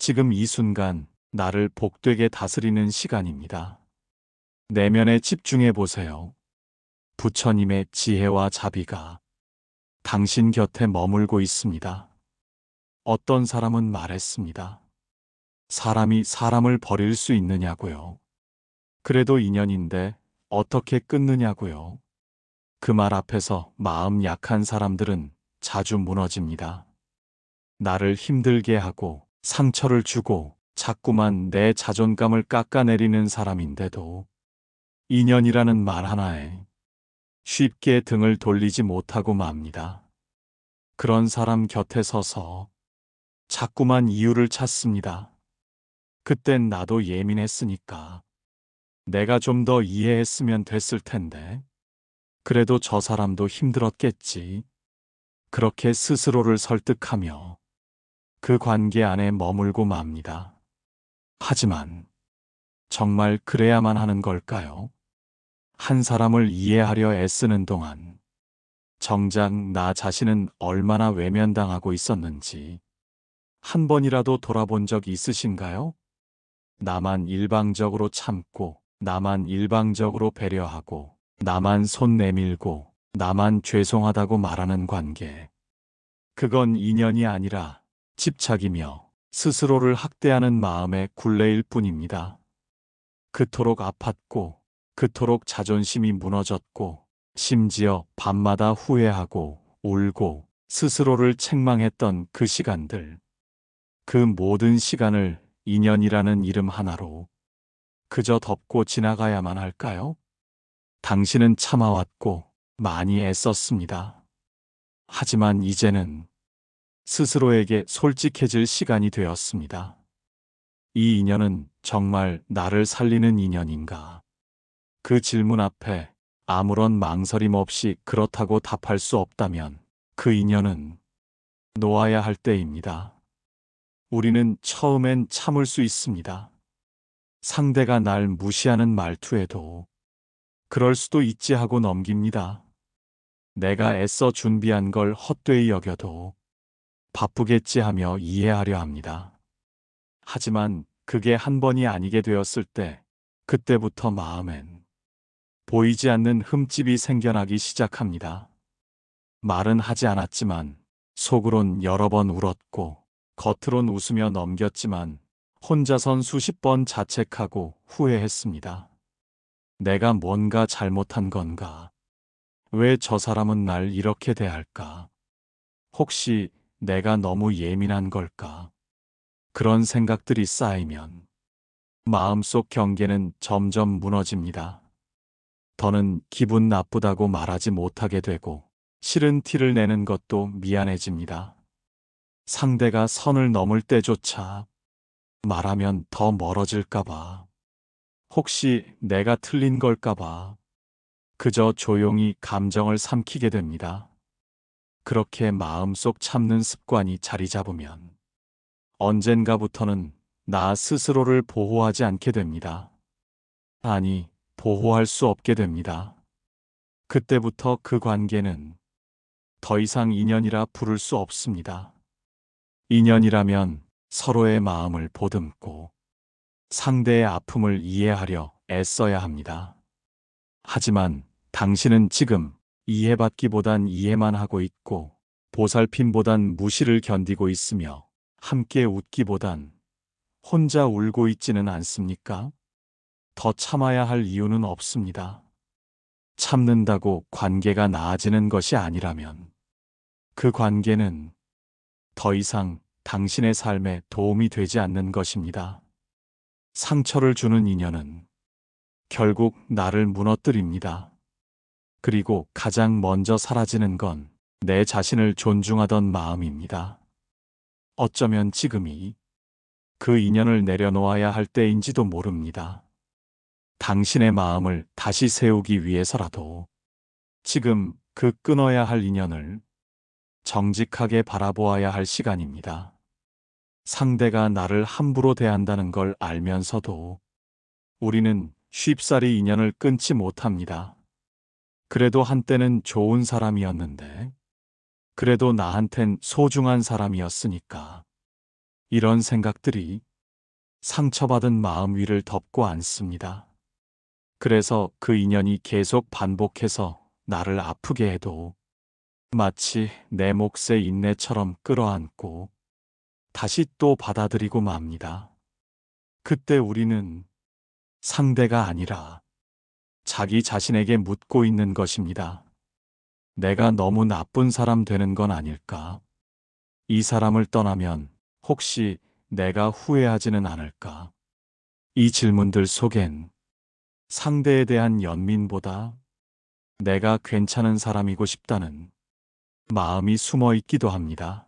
지금 이 순간 나를 복되게 다스리는 시간입니다. 내면에 집중해 보세요. 부처님의 지혜와 자비가 당신 곁에 머물고 있습니다. 어떤 사람은 말했습니다. 사람이 사람을 버릴 수 있느냐고요. 그래도 인연인데 어떻게 끊느냐고요. 그 말 앞에서 마음 약한 사람들은 자주 무너집니다. 나를 힘들게 하고 상처를 주고 자꾸만 내 자존감을 깎아내리는 사람인데도 인연이라는 말 하나에 쉽게 등을 돌리지 못하고 맙니다. 그런 사람 곁에 서서 자꾸만 이유를 찾습니다. 그땐 나도 예민했으니까 내가 좀 더 이해했으면 됐을 텐데 그래도 저 사람도 힘들었겠지. 그렇게 스스로를 설득하며 그 관계 안에 머물고 맙니다. 하지만 정말 그래야만 하는 걸까요? 한 사람을 이해하려 애쓰는 동안 정작 나 자신은 얼마나 외면당하고 있었는지 한 번이라도 돌아본 적 있으신가요? 나만 일방적으로 참고, 나만 일방적으로 배려하고, 나만 손 내밀고, 나만 죄송하다고 말하는 관계. 그건 인연이 아니라 집착이며 스스로를 학대하는 마음의 굴레일 뿐입니다. 그토록 아팠고, 그토록 자존심이 무너졌고, 심지어 밤마다 후회하고, 울고, 스스로를 책망했던 그 시간들. 그 모든 시간을 인연이라는 이름 하나로 그저 덮고 지나가야만 할까요? 당신은 참아왔고 많이 애썼습니다. 하지만 이제는 스스로에게 솔직해질 시간이 되었습니다. 이 인연은 정말 나를 살리는 인연인가? 그 질문 앞에 아무런 망설임 없이 그렇다고 답할 수 없다면 그 인연은 놓아야 할 때입니다. 우리는 처음엔 참을 수 있습니다. 상대가 날 무시하는 말투에도 그럴 수도 있지 하고 넘깁니다. 내가 애써 준비한 걸 헛되이 여겨도 바쁘겠지 하며 이해하려 합니다. 하지만 그게 한 번이 아니게 되었을 때 그때부터 마음엔 보이지 않는 흠집이 생겨나기 시작합니다. 말은 하지 않았지만 속으론 여러 번 울었고 겉으론 웃으며 넘겼지만 혼자선 수십 번 자책하고 후회했습니다. 내가 뭔가 잘못한 건가? 왜 저 사람은 날 이렇게 대할까? 혹시 내가 너무 예민한 걸까? 그런 생각들이 쌓이면 마음속 경계는 점점 무너집니다. 더는 기분 나쁘다고 말하지 못하게 되고 싫은 티를 내는 것도 미안해집니다. 상대가 선을 넘을 때조차 말하면 더 멀어질까봐. 혹시 내가 틀린 걸까봐. 그저 조용히 감정을 삼키게 됩니다. 그렇게 마음속 참는 습관이 자리 잡으면 언젠가부터는 나 스스로를 보호하지 않게 됩니다. 아니, 보호할 수 없게 됩니다. 그때부터 그 관계는 더 이상 인연이라 부를 수 없습니다. 인연이라면 서로의 마음을 보듬고 상대의 아픔을 이해하려 애써야 합니다. 하지만 당신은 지금 이해받기보단 이해만 하고 있고 보살핌보단 무시를 견디고 있으며 함께 웃기보단 혼자 울고 있지는 않습니까? 더 참아야 할 이유는 없습니다. 참는다고 관계가 나아지는 것이 아니라면 그 관계는 더 이상 당신의 삶에 도움이 되지 않는 것입니다. 상처를 주는 인연은 결국 나를 무너뜨립니다. 그리고 가장 먼저 사라지는 건 내 자신을 존중하던 마음입니다. 어쩌면 지금이 그 인연을 내려놓아야 할 때인지도 모릅니다. 당신의 마음을 다시 세우기 위해서라도 지금 그 끊어야 할 인연을 정직하게 바라보아야 할 시간입니다. 상대가 나를 함부로 대한다는 걸 알면서도 우리는 쉽사리 인연을 끊지 못합니다. 그래도 한때는 좋은 사람이었는데, 그래도 나한텐 소중한 사람이었으니까. 이런 생각들이 상처받은 마음 위를 덮고 앉습니다. 그래서 그 인연이 계속 반복해서 나를 아프게 해도 마치 내 몫의 인내처럼 끌어안고 다시 또 받아들이고 맙니다. 그때 우리는 상대가 아니라 자기 자신에게 묻고 있는 것입니다. 내가 너무 나쁜 사람 되는 건 아닐까? 이 사람을 떠나면 혹시 내가 후회하지는 않을까? 이 질문들 속엔 상대에 대한 연민보다 내가 괜찮은 사람이고 싶다는 마음이 숨어 있기도 합니다.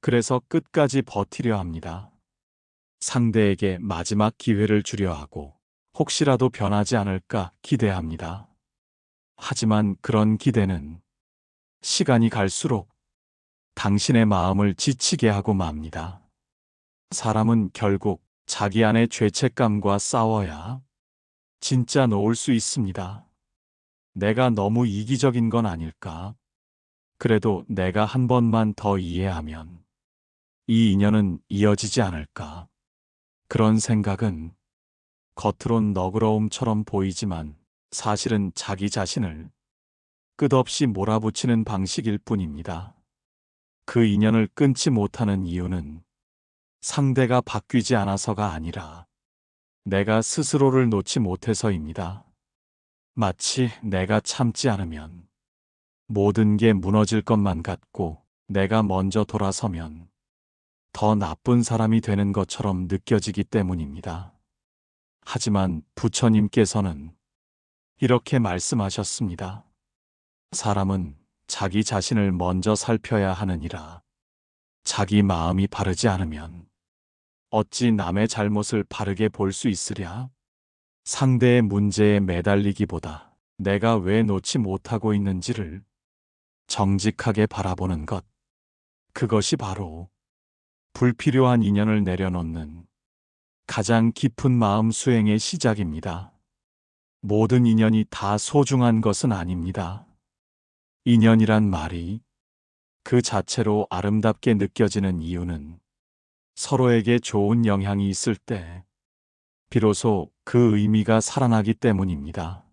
그래서 끝까지 버티려 합니다. 상대에게 마지막 기회를 주려 하고 혹시라도 변하지 않을까 기대합니다. 하지만 그런 기대는 시간이 갈수록 당신의 마음을 지치게 하고 맙니다. 사람은 결국 자기 안의 죄책감과 싸워야 진짜 놓을 수 있습니다. 내가 너무 이기적인 건 아닐까? 그래도 내가 한 번만 더 이해하면 이 인연은 이어지지 않을까? 그런 생각은 겉으론 너그러움처럼 보이지만 사실은 자기 자신을 끝없이 몰아붙이는 방식일 뿐입니다. 그 인연을 끊지 못하는 이유는 상대가 바뀌지 않아서가 아니라 내가 스스로를 놓지 못해서입니다. 마치 내가 참지 않으면 모든 게 무너질 것만 같고 내가 먼저 돌아서면 더 나쁜 사람이 되는 것처럼 느껴지기 때문입니다. 하지만 부처님께서는 이렇게 말씀하셨습니다. 사람은 자기 자신을 먼저 살펴야 하느니라. 자기 마음이 바르지 않으면 어찌 남의 잘못을 바르게 볼 수 있으랴? 상대의 문제에 매달리기보다 내가 왜 놓지 못하고 있는지를 정직하게 바라보는 것. 그것이 바로 불필요한 인연을 내려놓는 가장 깊은 마음 수행의 시작입니다. 모든 인연이 다 소중한 것은 아닙니다. 인연이란 말이 그 자체로 아름답게 느껴지는 이유는 서로에게 좋은 영향이 있을 때 비로소 그 의미가 살아나기 때문입니다.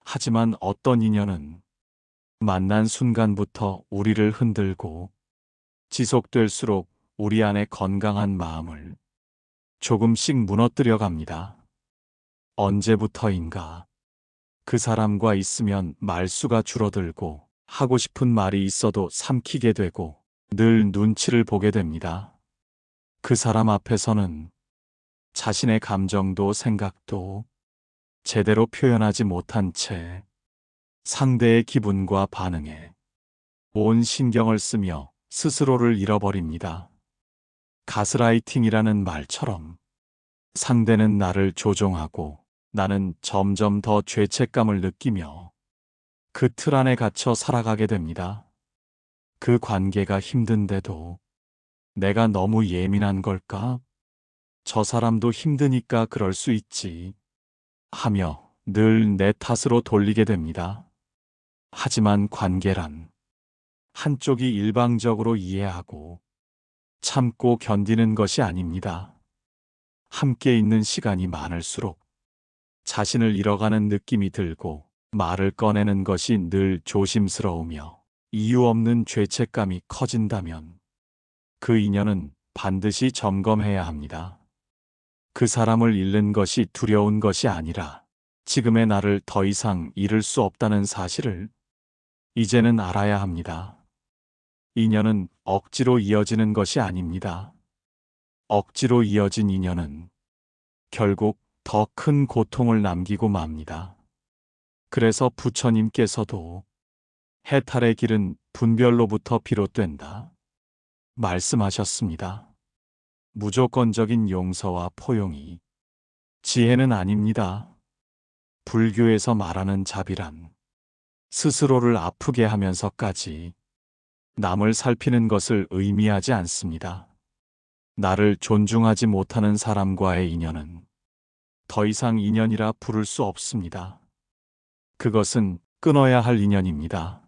하지만 어떤 인연은 만난 순간부터 우리를 흔들고 지속될수록 우리 안에 건강한 마음을 조금씩 무너뜨려 갑니다. 언제부터인가 그 사람과 있으면 말수가 줄어들고 하고 싶은 말이 있어도 삼키게 되고 늘 눈치를 보게 됩니다. 그 사람 앞에서는 자신의 감정도 생각도 제대로 표현하지 못한 채 상대의 기분과 반응에 온 신경을 쓰며 스스로를 잃어버립니다. 가스라이팅이라는 말처럼 상대는 나를 조종하고 나는 점점 더 죄책감을 느끼며 그 틀 안에 갇혀 살아가게 됩니다. 그 관계가 힘든데도 내가 너무 예민한 걸까? 저 사람도 힘드니까 그럴 수 있지. 하며 늘 내 탓으로 돌리게 됩니다. 하지만 관계란 한쪽이 일방적으로 이해하고 참고 견디는 것이 아닙니다. 함께 있는 시간이 많을수록 자신을 잃어가는 느낌이 들고 말을 꺼내는 것이 늘 조심스러우며 이유 없는 죄책감이 커진다면 그 인연은 반드시 점검해야 합니다. 그 사람을 잃는 것이 두려운 것이 아니라 지금의 나를 더 이상 잃을 수 없다는 사실을 이제는 알아야 합니다. 인연은 억지로 이어지는 것이 아닙니다. 억지로 이어진 인연은 결국 더 큰 고통을 남기고 맙니다. 그래서 부처님께서도 해탈의 길은 분별로부터 비롯된다. 말씀하셨습니다. 무조건적인 용서와 포용이 지혜는 아닙니다. 불교에서 말하는 자비란 스스로를 아프게 하면서까지 남을 살피는 것을 의미하지 않습니다. 나를 존중하지 못하는 사람과의 인연은 더 이상 인연이라 부를 수 없습니다. 그것은 끊어야 할 인연입니다.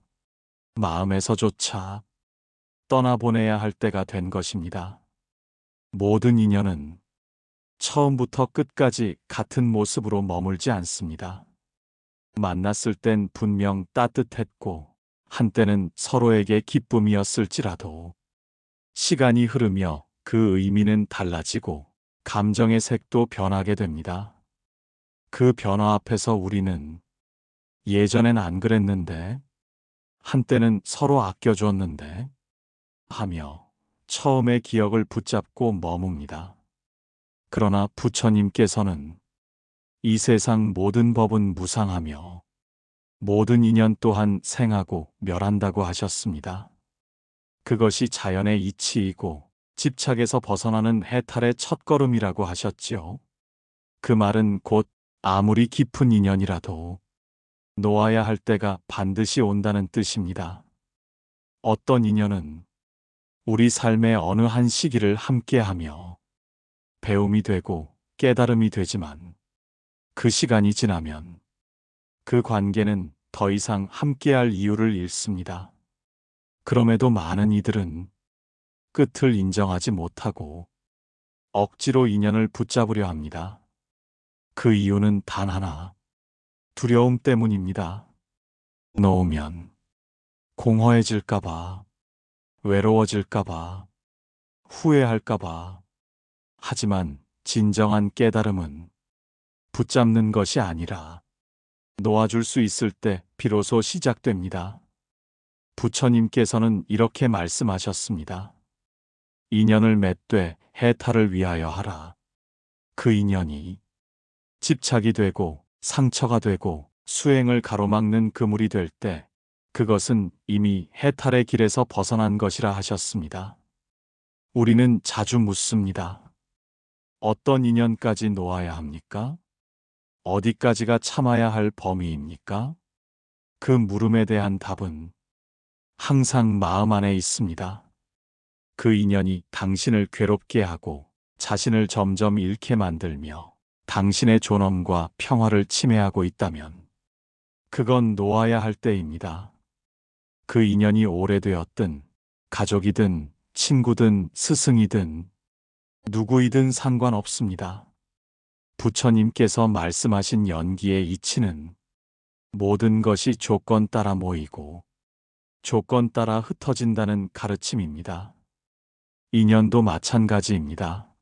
마음에서조차 떠나보내야 할 때가 된 것입니다. 모든 인연은 처음부터 끝까지 같은 모습으로 머물지 않습니다. 만났을 땐 분명 따뜻했고, 한때는 서로에게 기쁨이었을지라도, 시간이 흐르며 그 의미는 달라지고, 감정의 색도 변하게 됩니다. 그 변화 앞에서 우리는 예전엔 안 그랬는데, 한때는 서로 아껴줬는데, 하며 처음의 기억을 붙잡고 머뭅니다. 그러나 부처님께서는 이 세상 모든 법은 무상하며 모든 인연 또한 생하고 멸한다고 하셨습니다. 그것이 자연의 이치이고 집착에서 벗어나는 해탈의 첫걸음이라고 하셨지요. 그 말은 곧 아무리 깊은 인연이라도 놓아야 할 때가 반드시 온다는 뜻입니다. 어떤 인연은 우리 삶의 어느 한 시기를 함께하며 배움이 되고 깨달음이 되지만 그 시간이 지나면 그 관계는 더 이상 함께할 이유를 잃습니다. 그럼에도 많은 이들은 끝을 인정하지 못하고 억지로 인연을 붙잡으려 합니다. 그 이유는 단 하나, 두려움 때문입니다. 놓으면 공허해질까봐, 외로워질까봐, 후회할까봐. 하지만 진정한 깨달음은 붙잡는 것이 아니라 놓아줄 수 있을 때 비로소 시작됩니다. 부처님께서는 이렇게 말씀하셨습니다. 인연을 맺되 해탈을 위하여 하라. 그 인연이 집착이 되고 상처가 되고 수행을 가로막는 그물이 될 때 그것은 이미 해탈의 길에서 벗어난 것이라 하셨습니다. 우리는 자주 묻습니다. 어떤 인연까지 놓아야 합니까? 어디까지가 참아야 할 범위입니까? 그 물음에 대한 답은 항상 마음 안에 있습니다. 그 인연이 당신을 괴롭게 하고 자신을 점점 잃게 만들며 당신의 존엄과 평화를 침해하고 있다면 그건 놓아야 할 때입니다. 그 인연이 오래되었든 가족이든 친구든 스승이든 누구이든 상관없습니다. 부처님께서 말씀하신 연기의 이치는 모든 것이 조건 따라 모이고 조건 따라 흩어진다는 가르침입니다. 인연도 마찬가지입니다.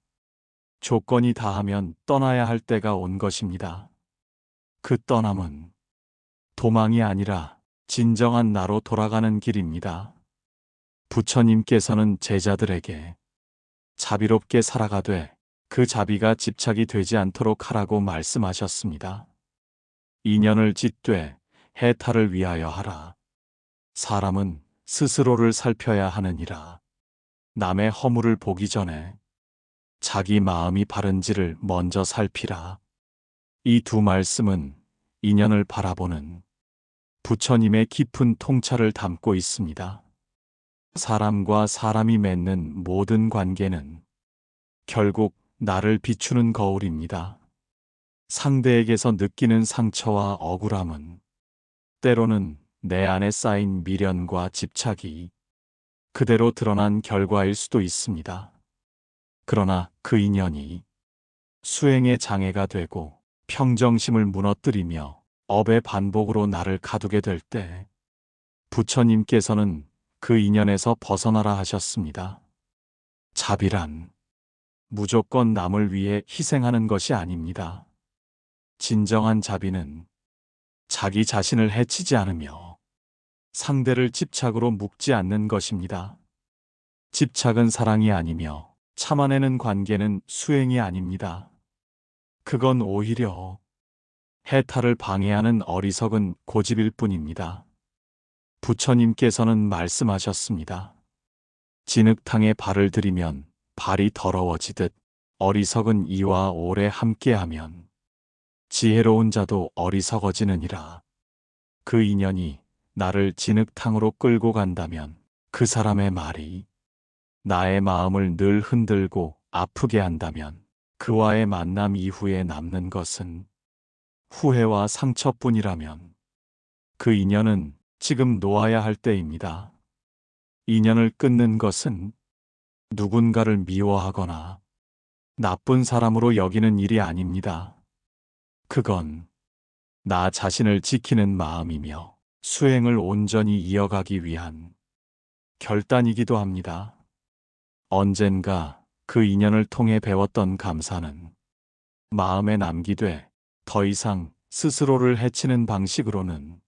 조건이 다하면 떠나야 할 때가 온 것입니다. 그 떠남은 도망이 아니라 진정한 나로 돌아가는 길입니다. 부처님께서는 제자들에게 자비롭게 살아가되 그 자비가 집착이 되지 않도록 하라고 말씀하셨습니다. 인연을 짓되 해탈을 위하여 하라. 사람은 스스로를 살펴야 하느니라. 남의 허물을 보기 전에 자기 마음이 바른지를 먼저 살피라. 이 두 말씀은 인연을 바라보는 부처님의 깊은 통찰을 담고 있습니다. 사람과 사람이 맺는 모든 관계는 결국 나를 비추는 거울입니다. 상대에게서 느끼는 상처와 억울함은 때로는 내 안에 쌓인 미련과 집착이 그대로 드러난 결과일 수도 있습니다. 그러나 그 인연이 수행의 장애가 되고 평정심을 무너뜨리며 업의 반복으로 나를 가두게 될 때 부처님께서는 그 인연에서 벗어나라 하셨습니다. 자비란 무조건 남을 위해 희생하는 것이 아닙니다. 진정한 자비는 자기 자신을 해치지 않으며 상대를 집착으로 묶지 않는 것입니다. 집착은 사랑이 아니며 참아내는 관계는 수행이 아닙니다. 그건 오히려 해탈을 방해하는 어리석은 고집일 뿐입니다. 부처님께서는 말씀하셨습니다. 진흙탕에 발을 들이면 발이 더러워지듯 어리석은 이와 오래 함께하면 지혜로운 자도 어리석어지느니라. 그 인연이 나를 진흙탕으로 끌고 간다면 그 사람의 말이 나의 마음을 늘 흔들고 아프게 한다면 그와의 만남 이후에 남는 것은 후회와 상처뿐이라면 그 인연은 지금 놓아야 할 때입니다. 인연을 끊는 것은 누군가를 미워하거나 나쁜 사람으로 여기는 일이 아닙니다. 그건 나 자신을 지키는 마음이며 수행을 온전히 이어가기 위한 결단이기도 합니다. 언젠가 그 인연을 통해 배웠던 감사는 마음에 남기되 더 이상 스스로를 해치는 방식으로는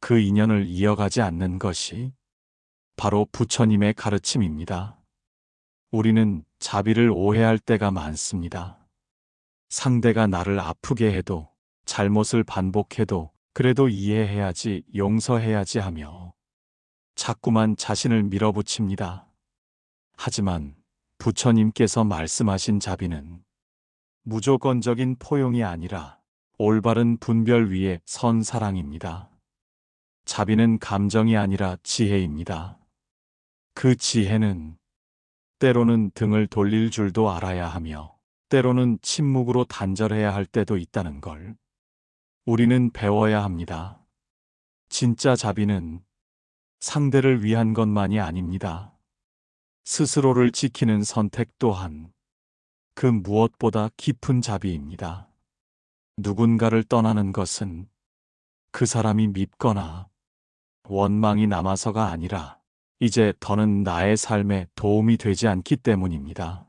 그 인연을 이어가지 않는 것이 바로 부처님의 가르침입니다. 우리는 자비를 오해할 때가 많습니다. 상대가 나를 아프게 해도 잘못을 반복해도 그래도 이해해야지 용서해야지 하며 자꾸만 자신을 밀어붙입니다. 하지만 부처님께서 말씀하신 자비는 무조건적인 포용이 아니라 올바른 분별 위에 선 사랑입니다. 자비는 감정이 아니라 지혜입니다. 그 지혜는 때로는 등을 돌릴 줄도 알아야 하며 때로는 침묵으로 단절해야 할 때도 있다는 걸 우리는 배워야 합니다. 진짜 자비는 상대를 위한 것만이 아닙니다. 스스로를 지키는 선택 또한 그 무엇보다 깊은 자비입니다. 누군가를 떠나는 것은 그 사람이 밉거나 원망이 남아서가 아니라 이제 더는 나의 삶에 도움이 되지 않기 때문입니다.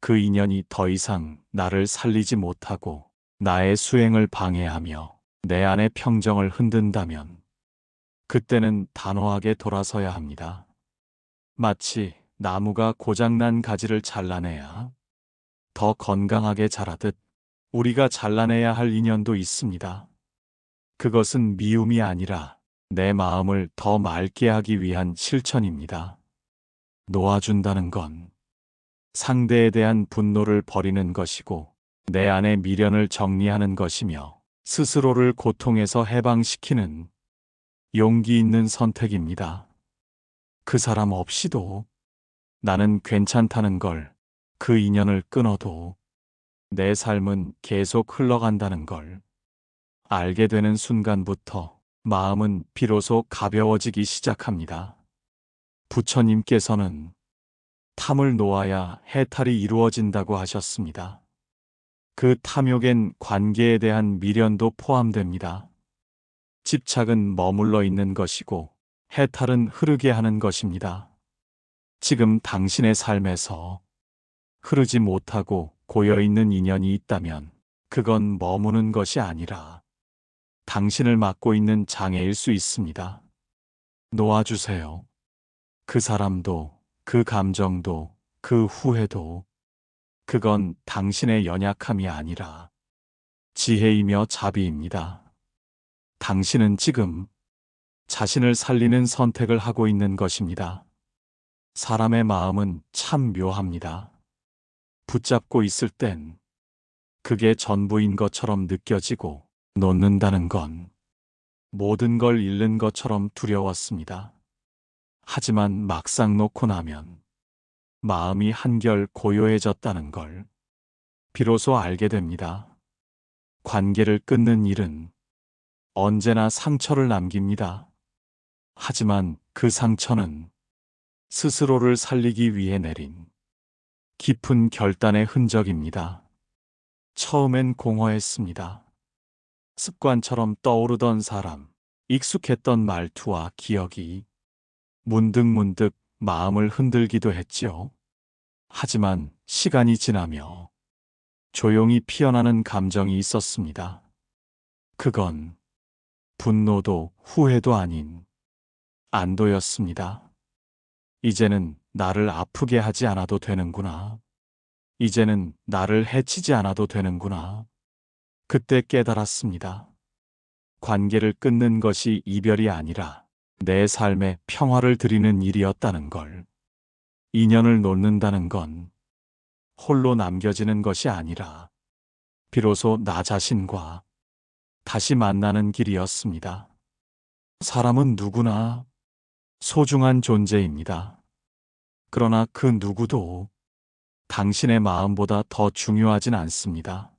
그 인연이 더 이상 나를 살리지 못하고 나의 수행을 방해하며 내 안의 평정을 흔든다면 그때는 단호하게 돌아서야 합니다. 마치 나무가 고장난 가지를 잘라내야 더 건강하게 자라듯 우리가 잘라내야 할 인연도 있습니다. 그것은 미움이 아니라 내 마음을 더 맑게 하기 위한 실천입니다. 놓아준다는 건 상대에 대한 분노를 버리는 것이고 내 안의 미련을 정리하는 것이며 스스로를 고통에서 해방시키는 용기 있는 선택입니다. 그 사람 없이도 나는 괜찮다는 걸 그 인연을 끊어도 내 삶은 계속 흘러간다는 걸 알게 되는 순간부터 마음은 비로소 가벼워지기 시작합니다. 부처님께서는 탐을 놓아야 해탈이 이루어진다고 하셨습니다. 그 탐욕엔 관계에 대한 미련도 포함됩니다. 집착은 머물러 있는 것이고 해탈은 흐르게 하는 것입니다. 지금 당신의 삶에서 흐르지 못하고 고여 있는 인연이 있다면 그건 머무는 것이 아니라 당신을 맡고 있는 장애일 수 있습니다. 놓아주세요. 그 사람도, 그 감정도, 그 후회도, 그건 당신의 연약함이 아니라 지혜이며 자비입니다. 당신은 지금 자신을 살리는 선택을 하고 있는 것입니다. 사람의 마음은 참 묘합니다. 붙잡고 있을 땐 그게 전부인 것처럼 느껴지고 놓는다는 건 모든 걸 잃는 것처럼 두려웠습니다. 하지만 막상 놓고 나면 마음이 한결 고요해졌다는 걸 비로소 알게 됩니다. 관계를 끊는 일은 언제나 상처를 남깁니다. 하지만 그 상처는 스스로를 살리기 위해 내린 깊은 결단의 흔적입니다. 처음엔 공허했습니다. 습관처럼 떠오르던 사람, 익숙했던 말투와 기억이 문득문득 마음을 흔들기도 했지요. 하지만 시간이 지나며 조용히 피어나는 감정이 있었습니다. 그건 분노도 후회도 아닌 안도였습니다. 이제는 나를 아프게 하지 않아도 되는구나. 이제는 나를 해치지 않아도 되는구나. 그때 깨달았습니다. 관계를 끊는 것이 이별이 아니라 내 삶에 평화를 드리는 일이었다는 걸. 인연을 놓는다는 건 홀로 남겨지는 것이 아니라 비로소 나 자신과 다시 만나는 길이었습니다. 사람은 누구나 소중한 존재입니다. 그러나 그 누구도 당신의 마음보다 더 중요하진 않습니다.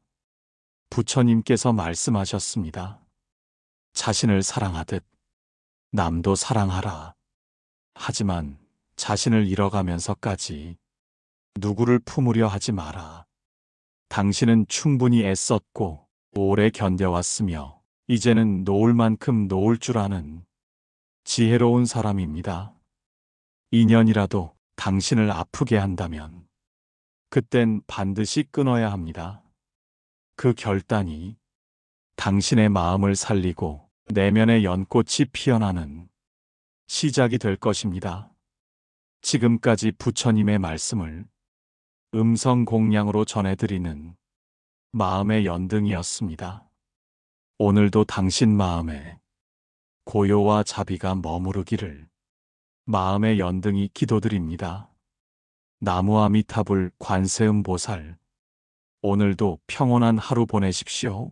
부처님께서 말씀하셨습니다. 자신을 사랑하듯 남도 사랑하라. 하지만 자신을 잃어가면서까지 누구를 품으려 하지 마라. 당신은 충분히 애썼고 오래 견뎌왔으며 이제는 놓을 만큼 놓을 줄 아는 지혜로운 사람입니다. 인연이라도 당신을 아프게 한다면 그땐 반드시 끊어야 합니다. 그 결단이 당신의 마음을 살리고 내면의 연꽃이 피어나는 시작이 될 것입니다. 지금까지 부처님의 말씀을 음성 공량으로 전해드리는 마음의 연등이었습니다. 오늘도 당신 마음에 고요와 자비가 머무르기를 마음의 연등이 기도드립니다. 나무아미타불 관세음보살 오늘도 평온한 하루 보내십시오.